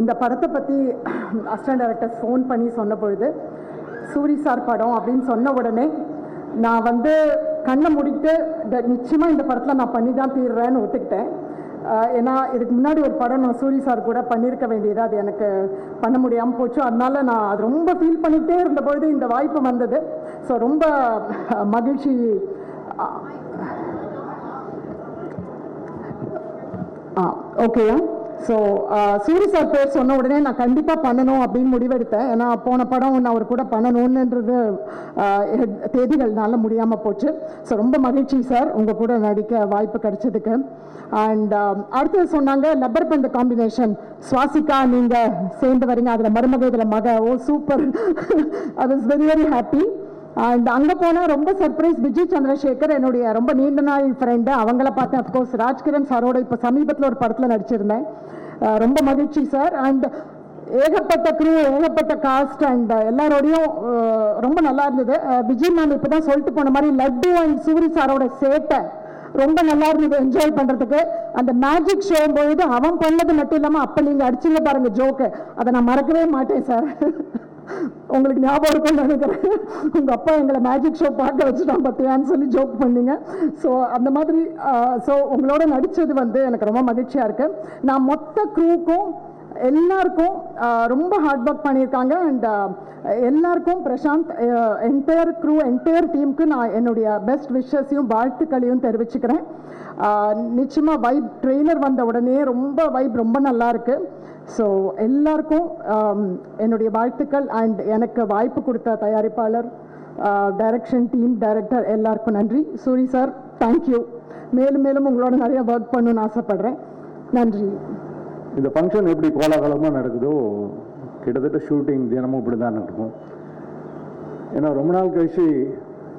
இந்த படத்தை பற்றி அசிஸ்டன்ட் டைரக்டர் ஃபோன் பண்ணி சொன்ன பொழுது சூரி சார் படம் அப்படின்னு சொன்ன உடனே நான் வந்து கண்ணை முடிட்டு நிச்சயமாக இந்த படத்தில் நான் பண்ணி தான் தீர்றேன்னு ஒத்துக்கிட்டேன். ஏன்னா இதுக்கு முன்னாடி ஒரு படம் நான் சூரி சார் கூட பண்ணியிருக்க வேண்டியது அது எனக்கு பண்ண முடியாமல் போச்சு. அதனால் நான் அது ரொம்ப ஃபீல் பண்ணிகிட்டே இருந்த பொழுது இந்த வாய்ப்பு வந்தது. ஸோ ரொம்ப மகிழ்ச்சி. ஆ ஓகேயா ஸோ uh, சூரி சார் பேர் சொன்ன உடனே நான் கண்டிப்பாக பண்ணணும் அப்படின்னு முடிவெடுத்தேன். ஏன்னா போன படம் நான் அவர் கூட பண்ணணுன்றது தேதிகள்னால முடியாமல் போச்சு. ஸோ ரொம்ப மகிழ்ச்சி சார் உங்கள் கூட நடிக்க வாய்ப்பு கிடைச்சதுக்கு. அண்ட் அடுத்தது சொன்னாங்க லப்பர் பந்து காம்பினேஷன் சுவாசிகா நீங்கள் சேர்ந்து வரீங்க. அதில் மருமக இதில் மக. ஓ super I was very very happy and அங்கே போனால் ரொம்ப சர்ப்ரைஸ் விஜய் சந்திரசேகர் என்னுடைய ரொம்ப நீண்ட நாள் ஃப்ரெண்டு அவங்கள பார்த்தேன் அஃப்கோர்ஸ் ராஜ்கிரண் சாரோட இப்போ சமீபத்தில் ஒரு படத்தில் நடிச்சிருந்தேன். ரொம்ப மகிழ்ச்சி சார் அண்ட் ஏகப்பட்ட க்ரூ ஏகப்பட்ட காஸ்ட் அண்ட் எல்லாரோடையும் ரொம்ப நல்லா இருந்தது. விஜய் மேம் இப்போ தான் சொல்லிட்டு போன மாதிரி லட்டு அண்ட் சூரி சாரோட சேட்டை ரொம்ப நல்லா இருந்தது என்ஜாய் பண்றதுக்கு. அந்த மேஜிக் ஷோ போயிட்டு அவன் பண்ணது மட்டும் இல்லாம அப்ப நீங்க அடிச்சீங்க பாருங்க ஜோக்கு அதை நான் மறக்கவே மாட்டேன் சார் உங்களுக்கு ஞாபகம் இருக்கும்னு நினைக்கிறேன். உங்க அப்பா எங்களை மேஜிக் ஷோ பார்க்க வச்சுட்டான் பார்த்தியான்னு சொல்லி ஜோக் பண்ணீங்க. ஸோ அந்த மாதிரி ஸோ உங்களோட நடிச்சது வந்து எனக்கு ரொம்ப மகிழ்ச்சியா இருக்கு. நான் மொத்த க்ரூக்கும் எல்லாருக்கும் ரொம்ப ஹார்ட் ஒர்க் பண்ணியிருக்காங்க. அண்ட் எல்லாருக்கும் பிரசாந்த் என்டையர் க்ரூ என்டையர் டீமுக்கு நான் என்னுடைய பெஸ்ட் விஷஸையும் வாழ்த்துக்களையும் தெரிவிச்சுக்கிறேன். நிச்சயமாக வைப் ட்ரெய்லர் வந்த உடனே ரொம்ப வைப் ரொம்ப நல்லா இருக்குது ஸோ எல்லாருக்கும் என்னுடைய வாழ்த்துக்கள். அண்ட் எனக்கு வாய்ப்பு கொடுத்த தயாரிப்பாளர் டைரக்ஷன் டீம் டைரக்டர் எல்லாருக்கும் நன்றி. சூரி சார் தேங்க்யூ மேலும் மேலும் உங்களோட நிறைய ஒர்க் பண்ணணும்னு ஆசைப்பட்றேன். நன்றி. இந்த ஃபங்க்ஷன் எப்படி கோலாகலமாக நடக்குதோ கிட்டத்தட்ட ஷூட்டிங் தினமும் இப்படி தான் நடக்கும். ஏன்னா ரொம்ப நாள் கழிச்சு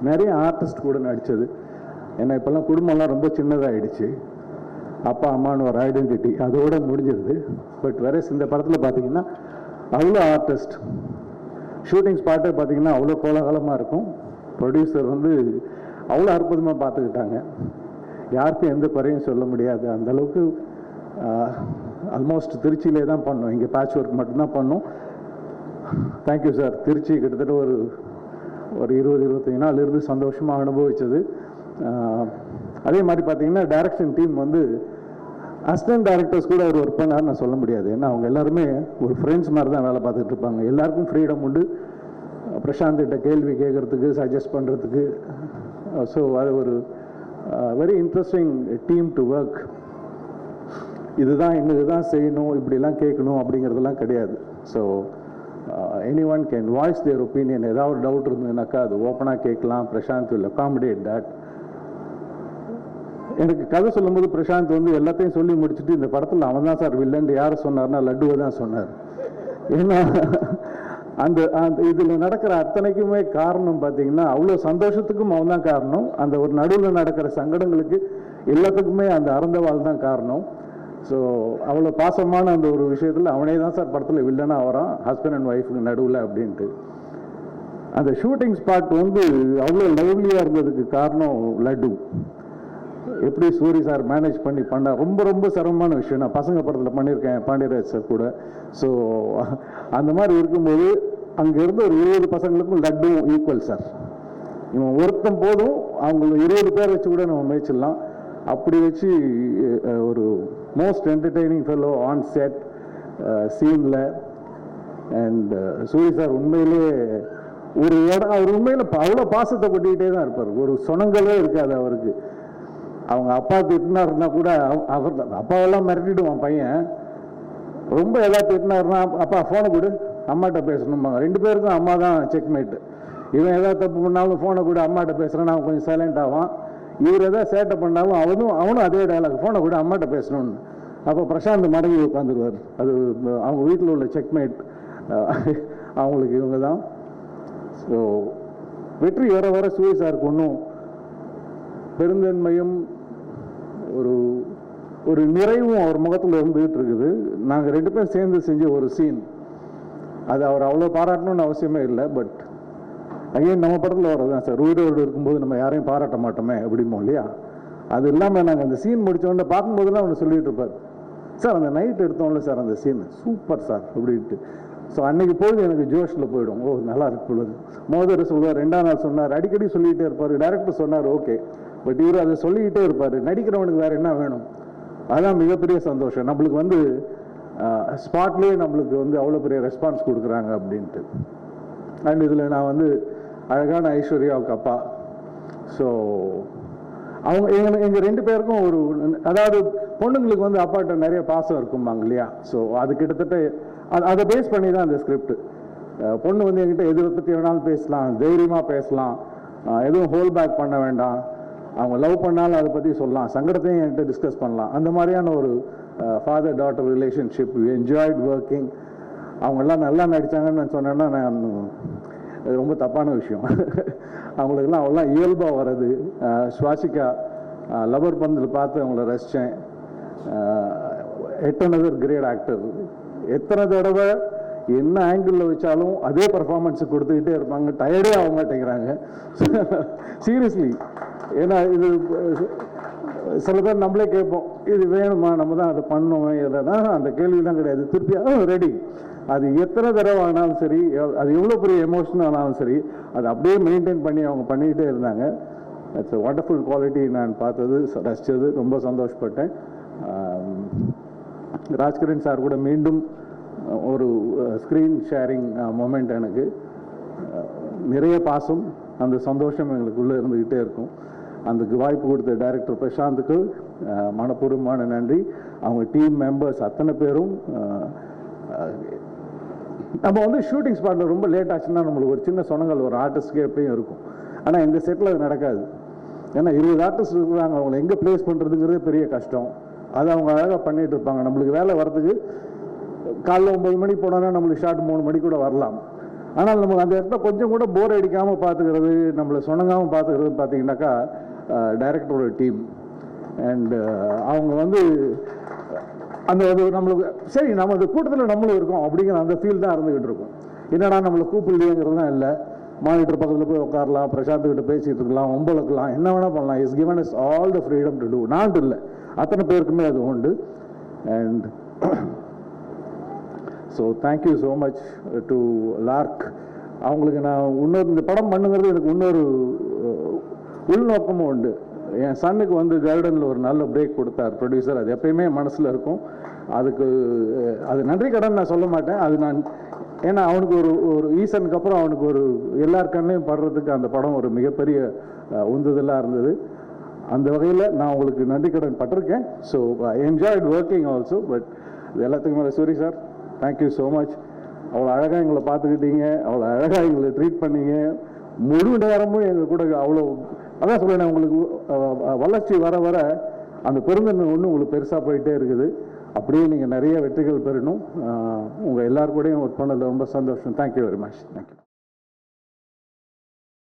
நிறைய ஆர்டிஸ்ட் கூட நடித்தது ஏன்னா இப்போல்லாம் குடும்பம்லாம் ரொம்ப சின்னதாகிடுச்சு அப்பா அம்மான்னு ஒரு ஐடென்டிட்டி அதோட முடிஞ்சிருது. பட் வேற இந்த படத்தில் பார்த்தீங்கன்னா அவ்வளோ ஆர்டிஸ்ட் ஷூட்டிங் ஸ்பாட்டே பார்த்தீங்கன்னா அவ்வளோ கோலாகலமாக இருக்கும். ப்ரொடியூசர் வந்து அவ்வளோ அற்புதமாக பார்த்துக்கிட்டாங்க யாருக்கும் எந்த குறையும் சொல்ல முடியாது. அந்தளவுக்கு ஆல்மோஸ்ட் திருச்சியிலே தான் பண்ணோம். இங்கே பேட்ச் ஒர்க் மட்டும்தான் பண்ணோம். தேங்க்யூ சார் திருச்சி கிட்டத்தட்ட ஒரு ஒரு இருபது இருபத்தஞ்சு நாள் இருந்து சந்தோஷமாக அனுபவித்தது அதே மாதிரி பார்த்தீங்கன்னா டைரக்ஷன் டீம் வந்து அசிஸ்டன்ட் டைரக்டர்ஸ் கூட அவர் ஒர்க் பண்ணார் நான் சொல்ல முடியாது. ஏன்னா அவங்க எல்லாருமே ஒரு ஃப்ரெண்ட்ஸ் மாதிரி தான் வேலை பார்த்துட்டு இருப்பாங்க. எல்லாருக்கும் ஃப்ரீடம் உண்டு. பிரசாந்த்கிட்ட கேள்வி கேட்குறதுக்கு சஜஸ்ட் பண்ணுறதுக்கு ஸோ அது ஒரு very interesting team to work இதுதான் இன்னும் இதுதான் செய்யணும் இப்படிலாம் கேட்கணும் அப்படிங்கிறதெல்லாம் கிடையாது. So anyone can voice their opinion ஏதாவது டவுட் இருந்ததுனாக்கா அது ஓப்பனாக கேட்கலாம். பிரசாந்த் வில் அக்காமடேட் தட் எனக்கு கதை சொல்லும்போது பிரசாந்த் வந்து எல்லாத்தையும் சொல்லி முடிச்சுட்டு இந்த படத்தில் அவன் தான் சார் வில்லன் யார் சொன்னார்னா லட்டுவை தான் சொன்னார். ஏன்னா அந்த அந்த இதில் நடக்கிற அத்தனைக்குமே காரணம் பார்த்தீங்கன்னா அவ்வளோ சந்தோஷத்துக்கும் அவன் தான் காரணம். அந்த ஒரு நடுவில் நடக்கிற சங்கடங்களுக்கு எல்லாத்துக்குமே அந்த அறந்தவாள் தான் காரணம். ஸோ அவ்வளோ பாசமான அந்த ஒரு விஷயத்தில் அவனே தான் சார் படத்தில் வில்லனாக வரான். ஹஸ்பண்ட் அண்ட் ஒய்ஃபுக்கு நடுவில் அப்படின்ட்டு. அந்த ஷூட்டிங் ஸ்பாட் வந்து அவ்வளோ லைவ்லியாக இருந்ததுக்கு காரணம் லட்டு. எப்படி சூரி சார் மேனேஜ் பண்ணி பண்ண ரொம்ப ரொம்ப சிரமமான விஷயம். நான் பசங்க படத்தில் பண்ணியிருக்கேன் பாண்டியராஜ் சார் கூட. ஸோ அந்த மாதிரி இருக்கும்போது அங்கே இருந்த ஒரு இருபது பசங்களுக்கும் லட்டும் ஈக்குவல் சார். இவன் ஒருத்தன் போதும் அவங்க இருபது பேர் வச்சு கூட நம்ம மேய்ச்சிடலாம். அப்படி வச்சு ஒரு most entertaining fellow on set சீனில் அண்ட் சூரிய சார் உண்மையிலே ஒரு இடம் அவர் உண்மையில் அவ்வளோ பாசத்தை கொட்டிக்கிட்டே தான் இருப்பார். ஒரு சொனங்களே இருக்காது அவருக்கு. அவங்க அப்பா திட்டினாருன்னா கூட அவ- அவர் தான் அப்பாவெல்லாம் மிரட்டிடுவான் பையன். ரொம்ப ஏதாவது திட்டினாருன்னா அப்பா ஃபோனை கொடு. அம்மாட்ட பேசணும்பாங்க ரெண்டு பேருக்கும் அம்மா தான் செக்மேட்டு இவன் ஏதாவது தப்பு பண்ணாலும் ஃபோனை கூட அம்மாட்ட பேசுகிறேன் அவன் கொஞ்சம் சைலண்ட் ஆவான். இவர் எதாவது சேட்டை பண்ணாலும் அவனும் அவனும் அதே டைலாக் ஃபோனை கூட அம்மாட்ட பேசணும்னு. அப்போ பிரசாந்த் மடங்கி உட்காந்துருவார் அது அவங்க வீட்டில் உள்ள செக்மேட் அவங்களுக்கு இவங்க தான் ஸோ வெற்றி வர வர சூரிய சாருக்கு ஒன்றும் பெருந்தன்மையும் ஒரு ஒரு நிறைவும் அவர் முகத்தில் இருந்துகிட்டு இருக்குது நாங்கள் ரெண்டு பேரும் சேர்ந்து செஞ்ச ஒரு சீன் அது அவர் அவ்வளோ பாராட்டணும்னு அவசியமே இல்லை பட் ஐயன் நம்ம படத்தில் வரதான் சார். உயிரோடு இருக்கும்போது நம்ம யாரையும் பாராட்ட மாட்டோமே அப்படிமோ இல்லையா? அது இல்லாமல் நாங்கள் அந்த சீன் முடிச்ச பார்க்கும்போதெல்லாம் அவனை சொல்லிட்டு இருப்பார். சார் அந்த நைட் எடுத்தோம்ல சார் அந்த சீன் சூப்பர் சார் அப்படின்ட்டு. ஸோ அன்னைக்கு போகுது எனக்கு ஜோஷில் போயிடும். ஓ நல்லா இருக்கு பொழுது மோதர் சொல்லுவார் ரெண்டாம் நாள் சொன்னார். அடிக்கடி சொல்லிக்கிட்டே இருப்பார். டேரக்டர் சொன்னார் ஓகே. பட் இவர் அதை சொல்லிக்கிட்டே இருப்பார். நடிக்கிறவனுக்கு வேறு என்ன வேணும்? அதுதான் மிகப்பெரிய சந்தோஷம். நம்மளுக்கு வந்து ஸ்பாட்லேயே நம்மளுக்கு வந்து அவ்வளோ பெரிய ரெஸ்பான்ஸ் கொடுக்குறாங்க அப்படின்ட்டு. அண்ட் இதில் நான் வந்து அழகான ஐஸ்வர்யாவுக்கு அப்பா. ஸோ அவங்க எங்கள் எங்கள் ரெண்டு பேருக்கும் ஒரு அதாவது பொண்ணுங்களுக்கு வந்து அப்பாட்ட நிறைய பாசம் இருக்கும்பாங்க இல்லையா? ஸோ அது கிட்டத்தட்ட அது அதை பேஸ் பண்ணி தான் அந்த ஸ்கிரிப்ட் பொண்ணு வந்து என்கிட்ட எது பற்றி வேணாலும் பேசலாம் தைரியமாக பேசலாம். எதுவும் ஹோல் பேக் பண்ண வேண்டாம். அவங்க லவ் பண்ணாலும் அதை பற்றி சொல்லலாம். சங்கடத்தையும் என்கிட்ட டிஸ்கஸ் பண்ணலாம். அந்த மாதிரியான ஒரு father daughter relationship enjoyed working அவங்கெல்லாம் நல்லா நடித்தாங்கன்னு நான் சொன்னேன்னா நான் அது ரொம்ப தப்பான விஷயம். அவங்களுக்கெல்லாம் அவ்வளோலாம் இயல்பாக வர்றது. சுவாசிக்கா ஸ்வாசிகா லவர் பந்தில் பார்த்து அவங்கள ரசித்தேன் எட்டனதர் கிரேட் ஆக்டர் எத்தனை தடவை என்ன ஆங்கிளில் வச்சாலும் அதே பர்ஃபார்மன்ஸ் கொடுத்துக்கிட்டே இருப்பாங்க. டயர்டே ஆக மாட்டேங்கிறாங்க. சீரியஸ்லி ஏன்னா இது சில பேர் நம்மளே கேட்போம் இது வேணுமா? நம்ம தான் அதை பண்ணுவோம் எதனா அந்த கேள்விலாம் கிடையாது. திருப்பி ரெடி அது எத்தனை தடவை ஆனாலும் சரி அது எவ்வளோ பெரிய எமோஷன் ஆனாலும் சரி அதை அப்படியே மெயின்டைன் பண்ணி அவங்க பண்ணிக்கிட்டே இருந்தாங்க. இட்ஸ் வண்டர்ஃபுல் குவாலிட்டி நான் பார்த்தது ரசித்தது ரசிச்சது ரொம்ப சந்தோஷப்பட்டேன். ராஜ்கிரண் சார் கூட மீண்டும் ஒரு ஸ்க்ரீன் ஷேரிங் மொமெண்ட் எனக்கு. நிறைய பாசம் அந்த சந்தோஷம் எங்களுக்குள்ளே இருந்துக்கிட்டே இருக்கும். அந்த வாய்ப்பு கொடுத்த டைரக்டர் பிரசாந்துக்கு மனப்பூர்வமான நன்றி. அவங்க டீம் மெம்பர்ஸ் அத்தனை பேரும் நம்ம வந்து ஷூட்டிங் ஸ்பாட்டில் ரொம்ப லேட் ஆச்சுன்னா நம்மளுக்கு ஒரு சின்ன சொன்னங்கள் ஒரு ஆர்டிஸ்ட்கே எப்பயும் இருக்கும். ஆனால் இந்த செட்டில் அது நடக்காது. ஏன்னா இருபது ஆர்டிஸ்ட் இருக்கிறாங்க அவங்கள எங்கே ப்ளேஸ் பண்ணுறதுங்கிறதே பெரிய கஷ்டம். அதை அவங்க அழகாக பண்ணிட்டு இருப்பாங்க. நம்மளுக்கு வேலை வரதுக்கு காலைல ஒம்பது மணிக்கு போனோன்னா நம்மளுக்கு ஷார்ட் மூணு மணி கூட வரலாம். ஆனால் நமக்கு அந்த இடத்துல கொஞ்சம் கூட போர் அடிக்காமல் பார்த்துக்கிறது நம்மளை சொணங்காமல் பார்த்துக்கிறது பார்த்தீங்கன்னாக்கா டைரக்டரோட டீம் அண்ட் அவங்க வந்து அந்த அது நம்மளுக்கு சரி நம்ம அந்த கூட்டத்தில் நம்மளும் இருக்கோம் அப்படிங்கிற அந்த ஃபீல் தான் இருந்துகிட்டு இருக்கும். என்னடா நம்மளை கூப்பிடலையேங்கிறதுலாம் இல்லை. மானிட்டர் பக்கத்தில் போய் உட்காரலாம் பிரசாந்த் கிட்ட பேசிட்டு இருக்கலாம் ஒம்பளுக்கலாம் என்ன வேணால் பண்ணலாம். Is given is all the freedom to do not இல்லை. அத்தனை பேருக்குமே அது உண்டு. And so thank you so much to Lark அவங்களுக்கு நான் இன்னொரு இந்த படம் பண்ணுங்கிறது எனக்கு இன்னொரு உள்நோக்கமும் உண்டு. என் சன்னுக்கு வந்து கார்டனில் ஒரு நல்ல பிரேக் கொடுத்தார் ப்ரொடியூசர் அது எப்பயுமே மனசில் இருக்கும். அதுக்கு அது நன்றி கடன் நான் சொல்ல மாட்டேன். அது நான் ஏன்னா அவனுக்கு ஒரு ஒரு ஈசனுக்கு அப்புறம் அவனுக்கு ஒரு எல்லார் கண்ணையும் படுறதுக்கு அந்த படம் ஒரு மிகப்பெரிய உந்துதலாக இருந்தது. அந்த வகையில் நான் உங்களுக்கு நன்றி கடன் பட்டிருக்கேன். So enjoyed working also but இது எல்லாத்துக்கும் மேலே Soori sir thank you so much அவ்வளோ அழகாக எங்களை பார்த்துக்கிட்டீங்க. அவ்வளோ அழகாக எங்களை ட்ரீட் பண்ணீங்க. முழு நேரமும் எங்கள் கூட அவ்வளோ அதான் சொல்லுவேன் உங்களுக்கு வளர்ச்சி வர வர அந்த பெருந்தன்மை ஒன்று உங்களுக்கு பெருசாக போயிட்டே இருக்குது. அப்படியே நீங்கள் நிறைய வெற்றிகள் பெறணும். உங்கள் எல்லாருக்கூடையும் ஒர்க் பண்ணதில் ரொம்ப சந்தோஷம். Thank you very much thank you